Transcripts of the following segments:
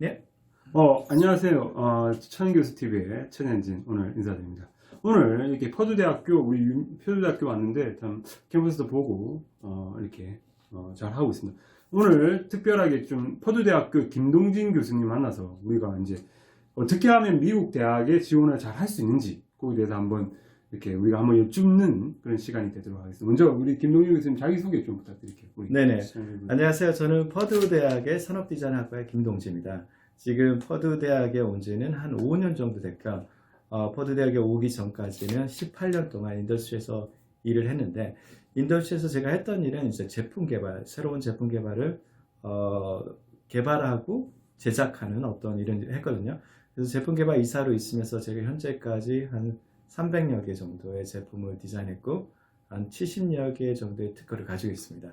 네. 어, 안녕하세요. 어, 천교수 TV의 천현진 오늘 인사드립니다. 오늘 이렇게 퍼주대학교 우리 유- 퍼주대학교 왔는데 참 캠퍼스도 보고 어, 이렇게 어, 잘 하고 있습니다. 오늘 특별하게 좀 퍼주대학교 김동진 교수님 만나서 우리가 이제 어떻게 하면 미국 대학에 지원을 잘 할 수 있는지 그거에 대해서 한번 이렇게 우리가 한번 여쭙는 그런 시간이 되도록 하겠습니다. 먼저 우리 김동진 교수님 자기 소개 좀 부탁드릴게요. 네네. 안녕하세요. 저는 퍼드 대학의 산업디자인학과의 김동지입니다. 지금 퍼드 대학에 온 지는 한 5년 정도 됐고요. 어, 퍼드 대학에 오기 전까지는 18년 동안 인더스트리에서 일을 했는데 인더스트리에서 제가 했던 일은 이제 제품 개발, 새로운 제품 개발을 어, 개발하고 제작하는 어떤 일을 했거든요. 그래서 제품 개발 이사로 있으면서 제가 현재까지 한 300여 개 정도의 제품을 디자인했고 한 70여 개 정도의 특허를 가지고 있습니다.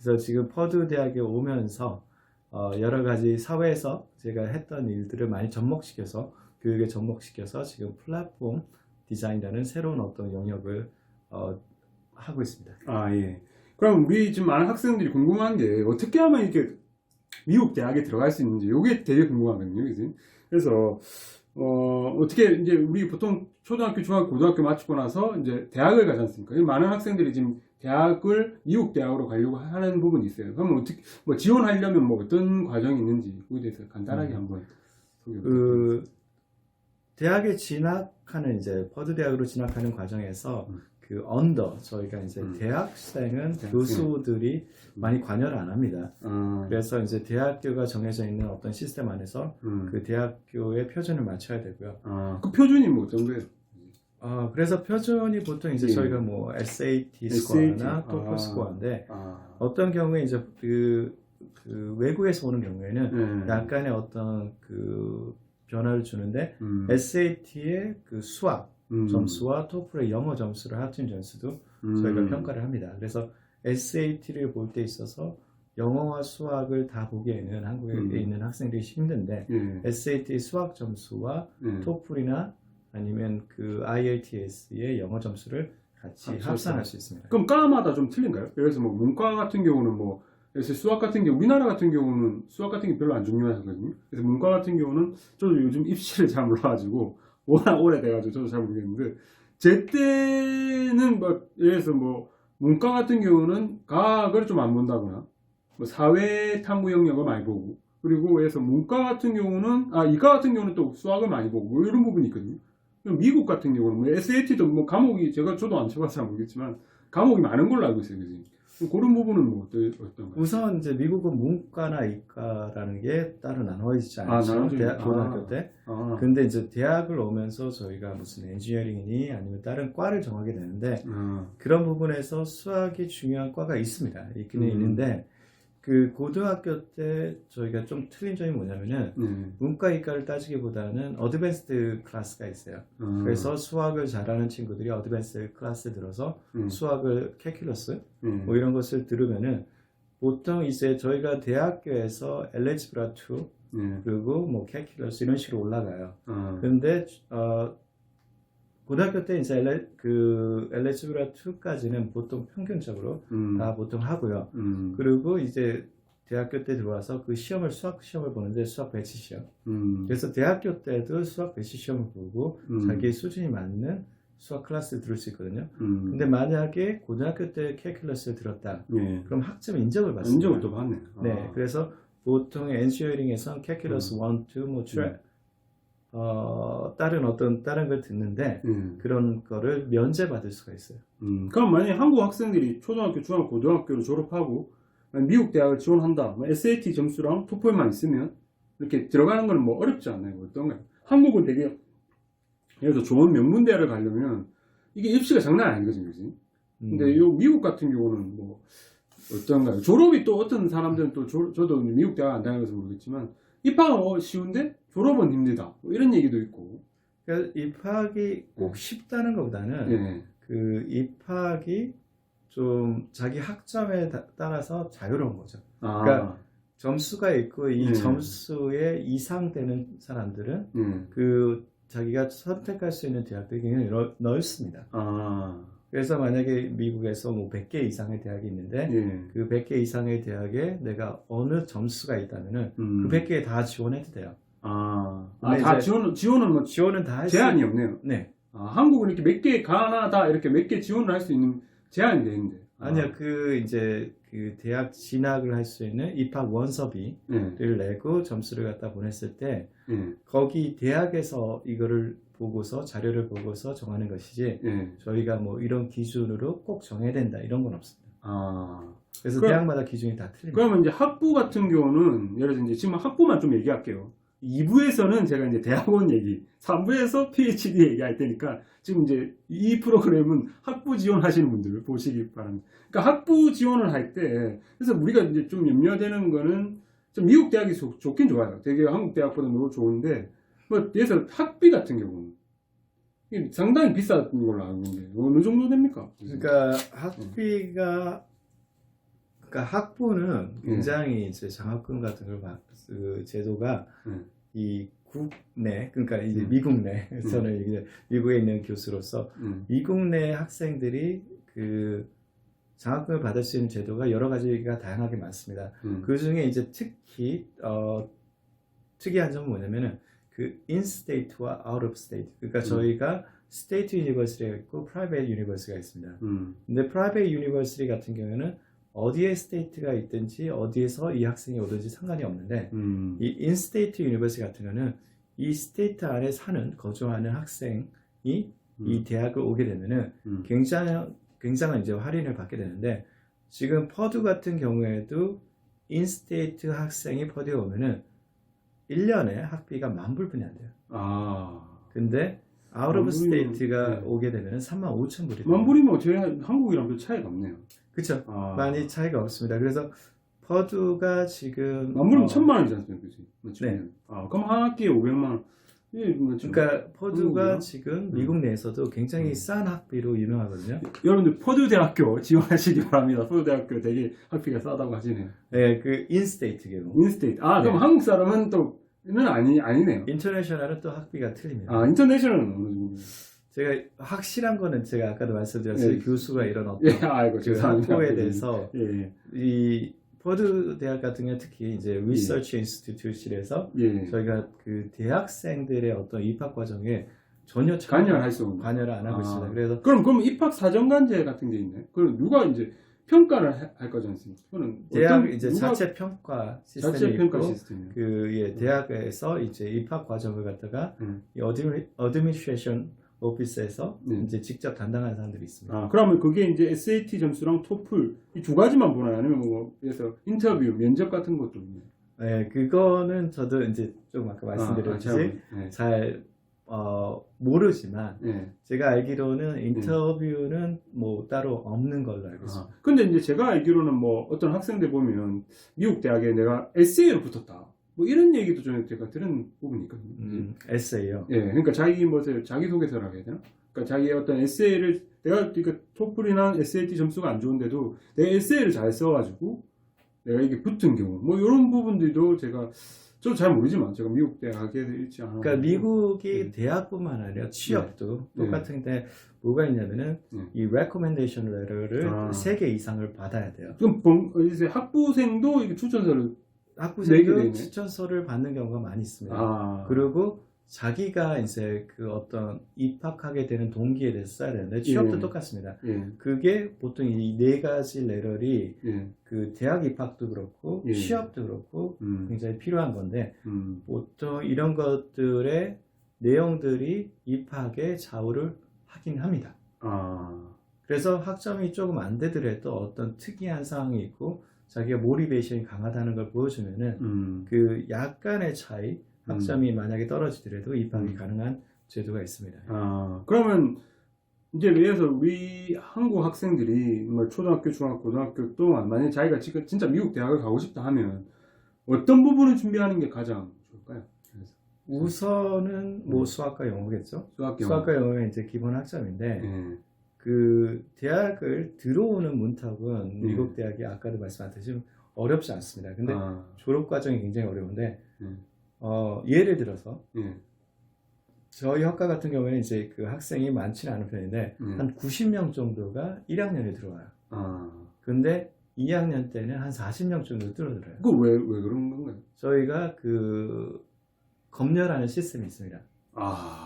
그래서 지금 퍼드 대학에 오면서 어, 여러 가지 사회에서 제가 했던 일들을 많이 접목시켜서 교육에 접목시켜서 지금 플랫폼 디자인이라는 새로운 어떤 영역을 어, 하고 있습니다. 아, 예. 그럼 우리 지금 많은 학생들이 궁금한 게 어떻게 하면 이렇게 미국 대학에 들어갈 수 있는지 이게 되게 궁금하거든요. 그래서 어, 어떻게 이제 우리 보통 초등학교, 중학교, 고등학교 마치고 나서 이제 대학을 가지 않습니까? 많은 학생들이 지금 대학을 미국 대학으로 가려고 하는 부분이 있어요. 그러면 어떻게 뭐 지원하려면 뭐 어떤 과정이 있는지 그거에 대해서 간단하게 음. 한번 소개 그 대학에 진학하는 이제 퍼드 대학으로 진학하는 과정에서 음. 그 언더 저희가 이제 음. 대학생은 대학생. 교수들이 많이 관여를 안 합니다. 아, 그래서 이제 대학교가 정해져 있는 어떤 시스템 안에서 음. 그 대학교의 표준을 맞춰야 되고요. 아, 그 표준이 뭐 거예요? 아, 그래서 표준이 보통 이제 예. 저희가 뭐 SAT. 스코어나 토플 아. 스코어인데 아, 어떤 경우에 이제 그, 그 외국에서 오는 경우에는 네. 약간의 어떤 그 변화를 주는데 음. SAT의 그 수학 음. 점수와 토플의 영어 점수를 합친 점수도 음. 저희가 평가를 합니다. 그래서 SAT를 볼 때 있어서 영어와 수학을 다 보기에는 한국에 음. 있는 학생들이 힘든데 예. SAT 수학 점수와 예. 토플이나 아니면 그 IELTS의 영어 점수를 같이 합쳐서. 합산할 수 있습니다. 그럼 과마다 좀 틀린가요? 예를 들어서 뭐 문과 같은 경우는 뭐 수학 같은 경우 우리나라 같은 경우는 수학 같은 게 별로 안 중요하거든요. 그래서 문과 같은 경우는 저도 요즘 입시를 잘 몰라가지고 워낙 오래돼가지고 저도 잘 모르겠는데 제 때는 뭐 예를 들어서 뭐 문과 같은 경우는 과학을 좀 안 본다거나 뭐 사회 탐구 영역을 많이 보고 그리고 들어서 문과 같은 경우는 아 이과 같은 경우는 또 수학을 많이 보고 뭐 이런 부분이 있거든요. 미국 같은 경우는 뭐 SAT도 뭐 과목이 제가 저도 안 쳐봐서 잘 모르겠지만 과목이 많은 걸로 알고 있어요, 그지? 그런 부분은 뭐 어떤 어떤가요? 우선 이제 미국은 문과나 이과라는 게 따로 나눠지지 아, 않죠. 나눠지지- 대학, 아. 고등학교 때. 아, 근데 이제 대학을 오면서 저희가 무슨 엔지니어링이니 아니면 다른 과를 정하게 되는데 아, 그런 부분에서 수학이 중요한 과가 있습니다. 있기는 음. 있는데 그 고등학교 때 저희가 좀 틀린 점이 뭐냐면은 네. 문과 이과를 따지기보다는 어드밴스드 클래스가 있어요. 아, 그래서 수학을 잘하는 친구들이 어드밴스 클래스 들어서 음, 수학을 캐큘러스 네. 뭐 이런 것을 들으면은 보통 이제 저희가 대학교에서 엘레지브라 2 네. 그리고 뭐 캐큘러스 이런 식으로 올라가요. 아, 근데 어 고등학교 때 이제 엘레, 그 엘레지브라 2까지는 보통 평균적으로 음, 다 보통 하고요. 음, 그리고 이제 대학교 때 들어와서 그 시험을 수학 시험을 보는데 수학 배치 시험. 음, 그래서 대학교 때도 수학 배치 시험을 보고 음. 자기의 수준이 맞는 수학 클래스를 들을 수 있거든요. 음, 근데 만약에 고등학교 때 캐큘러스를 들었다. 네. 그럼 학점 인정을 받습니다. 인정을 또 받네. 아, 네, 그래서 보통 엔지니어링에선 캐큘러스 1, 2, 뭐 트랙, 음. 어, 다른 어떤 다른 걸 듣는데 네. 그런 거를 면제 받을 수가 있어요. 음, 그럼 만약에 한국 학생들이 초등학교, 중학교, 고등학교를 졸업하고 미국 대학을 지원한다. 뭐 SAT 점수랑 토플만 있으면 이렇게 들어가는 건 뭐 어렵지 않나요? 뭐 어떤가요? 한국은 되게 예를 들어 좋은 명문대를 가려면 이게 입시가 장난 아니거든요, 그지? 음, 근데 요 미국 같은 경우는 뭐 어떤가요? 졸업이 또 어떤 사람들은 또 조- 저도 미국 대학 안 다녀서 모르겠지만 입학은 어, 쉬운데 졸업은 힘들다. 뭐 이런 얘기도 있고. 그러니까 입학이 꼭 쉽다는 것보다는 예. 그 입학이 좀 자기 학점에 다- 따라서 자유로운 거죠. 아, 그러니까 점수가 있고 이 네. 점수에 이상되는 사람들은 예. 그 자기가 선택할 수 있는 대학들이 굉장히 넓- 넓습니다. 아, 그래서 만약에 미국에서 뭐 100개 이상의 대학이 있는데 예. 그 100개 이상의 대학에 내가 어느 점수가 있다면은 음. 그 100개에 다 지원해도 돼요. 아, 아, 근데 다 이제- 지원, 지원은 뭐 지원은 다 할 수. 제한이 없네요. 네. 아, 한국은 이렇게 몇 개 가나 다 이렇게 몇 개 지원을 할 수 있는 제한이 돼 있는데. 아, 아니요, 그 이제 그 대학 진학을 할 수 있는 입학 원서비를 예, 내고 점수를 갖다 보냈을 때 예, 거기 대학에서 이거를 보고서 자료를 보고서 정하는 것이지 예. 저희가 뭐 이런 기준으로 꼭 정해야 된다 이런 건 없습니다. 아, 그래서 그럼- 대학마다 기준이 다 틀립니다. 그러면 이제 학부 같은 경우는 예를 들어 이제 지금 학부만 좀 얘기할게요. 2부에서는 제가 이제 대학원 얘기, 3부에서 PhD 얘기할 테니까 지금 이제 이 프로그램은 학부 지원하시는 분들 보시기 바랍니다. 그러니까 학부 지원을 할 때 그래서 우리가 이제 좀 염려되는 거는 좀 미국 대학이 좋, 좋긴 좋아요. 되게 한국 대학보다 너무 좋은데 뭐 예를 학비 같은 경우는 상당히 비싼 걸로 알고 있는데 어느 정도 됩니까? 그러니까 학비가 그러니까 학부는 예. 굉장히 이제 장학금 같은 걸 받, 그 제도가 음. 이 국내 그러니까 이제 음. 미국 내에서는 이제 미국에 있는 교수로서 음, 미국 내 학생들이 그 장학금을 받을 수 있는 제도가 여러 가지가 다양하게 많습니다. 음, 그 중에 이제 특히 어, 특이한 점은 뭐냐면은 그 in-state와 out-of-state. 그러니까 음. 저희가 state university가 있고 private university가 있습니다. 음, 근데 private university 같은 경우에는 어디에 state가 있든지 어디에서 이 학생이 오든지 상관이 없는데 음, 이 in-state university 같은 경우는 이 state 안에 사는 거주하는 학생이 이 대학을 오게 되면은 음, 굉장히 굉장한 이제 할인을 받게 되는데 지금 퍼두 같은 경우에도 인스테이트 학생이 퍼두에 오면은 1년에 학비가 만 불뿐이 안 돼요. 아. 근데 아웃 오브 만 불이면, 스테이트가 네. 오게 되면은 3만 5천 불이 만불이면 저희 한국이랑 별 차이가 없네요. 그쵸 아. 많이 차이가 없습니다. 그래서 퍼두가 지금 만불이면 어, 천만 원이지 않습니까? 그치? 네. 아, 그럼 한 학기에 500만 원. 예, 맞죠? 그러니까 퍼두가? 지금 음. 미국 내에서도 굉장히 음. 싼 학비로 유명하거든요. 여러분들 퍼듀 대학교 지원하시기 바랍니다. 퍼듀 대학교 되게 학비가 싸다고 하시네요. 네, 그 인스테이트 경우. 인스테이트. 아, 그럼 네. 한국 사람은 또는 아니 아니네요. 인터내셔널은 또 학비가 틀립니다. 아, 인터내셔널은 어느 정도? 제가 확실한 거는 제가 아까도 말씀드렸어요. 예. 교수가 이런 어떤 예, 아이고 그. 학부에 대해서 예, 예, 이 퍼드 대학 같은 경우 특히 이제 리서치 예. 저희가 그 대학생들의 어떤 입학 과정에 전혀 관여를 할 수 없는. 관여를 안 하고 아. 있습니다. 그래서 그럼 그럼 입학 사정관제 같은 게 있네. 그럼 누가 이제 평가를 하- 할 거지 않습니까? 그거는 대학 어떤- 이제 자체 평가 시스템이 자체 평가 시스템이요. 그 예, 대학에서 이제 입학 과정을 갖다가 음. 이 어드미, 어드미니스트레이션 오피스에서 네. 이제 직접 담당하는 사람들이 있습니다. 아, 그러면 그게 이제 SAT 점수랑 토플 이 두 가지만 보나요? 아니면 뭐 그래서 인터뷰, 면접 같은 것도 있나요? 네, 그거는 저도 이제 좀 아까 아, 말씀드렸듯이 아, 네. 잘 어, 모르지만 네. 제가 알기로는 인터뷰는 뭐 따로 없는 걸로 알고 아, 있습니다. 근데 이제 제가 알기로는 뭐 어떤 학생들 보면 미국 대학에 내가 에세이로 붙었다. 뭐 이런 얘기도 좀 제가 들은 부분이 있거든요. 음, 에세이요. 예, 그러니까 자기 뭐 자기 소개서라고 해야 되나? 그러니까 자기의 어떤 에세이를 내가 그러니까 토플이나 SAT 점수가 안 좋은데도 내 에세이를 잘 써가지고 내가 이게 붙은 경우 뭐 이런 부분들도 제가 좀 잘 모르지만 제가 미국 대학에 있지 않아. 그러니까 미국이 네. 대학뿐만 아니라 취업도 네. 똑같은데 뭐가 있냐면은 네. 이 recommendation letter를 아. 세개 이상을 받아야 돼요. 그럼 본- 이제 학부생도 이게 추천서를 네개 학부생도 되네. 추천서를 받는 경우가 많이 있습니다. 아 그리고 자기가 이제 그 어떤 입학하게 되는 동기에 대해서 써야 되는데 취업도 예. 똑같습니다. 예, 그게 보통 이 네 가지 레럴이 예, 그 대학 입학도 그렇고 예. 취업도 그렇고 음, 굉장히 필요한 건데 음, 보통 이런 것들의 내용들이 입학에 좌우를 하긴 합니다. 아, 그래서 학점이 조금 안 되더라도 어떤 특이한 상황이 있고 자기가 모티베이션이 강하다는 걸 보여주면은 음, 그 약간의 차이 학점이 만약에 떨어지더라도 입학이 음. 가능한 제도가 있습니다. 아, 그러면 이제 위에서 우리 한국 학생들이 뭐 초등학교, 중학교, 고등학교 동안 만약 자기가 지금 진짜 미국 대학을 가고 싶다 하면 어떤 부분을 준비하는 게 가장 좋을까요? 그래서 우선은 뭐 음. 수학과 영어겠죠. 수학 영어. 수학과 영어가 이제 기본 학점인데 예, 그 대학을 들어오는 문턱은 음. 미국 대학이 아까도 말씀하셨듯이 어렵지 않습니다. 근데 아, 졸업 과정이 굉장히 어려운데 음. 어, 예를 들어서 예, 저희 학과 같은 경우에는 이제 그 학생이 많지는 않은 편인데 음. 한 90명 정도가 1학년에 들어와요. 아, 근데 2학년 때는 한 40명 정도 들어들어요. 그거 왜, 왜 그런 건가요? 저희가 그 검열하는 시스템이 있습니다. 아,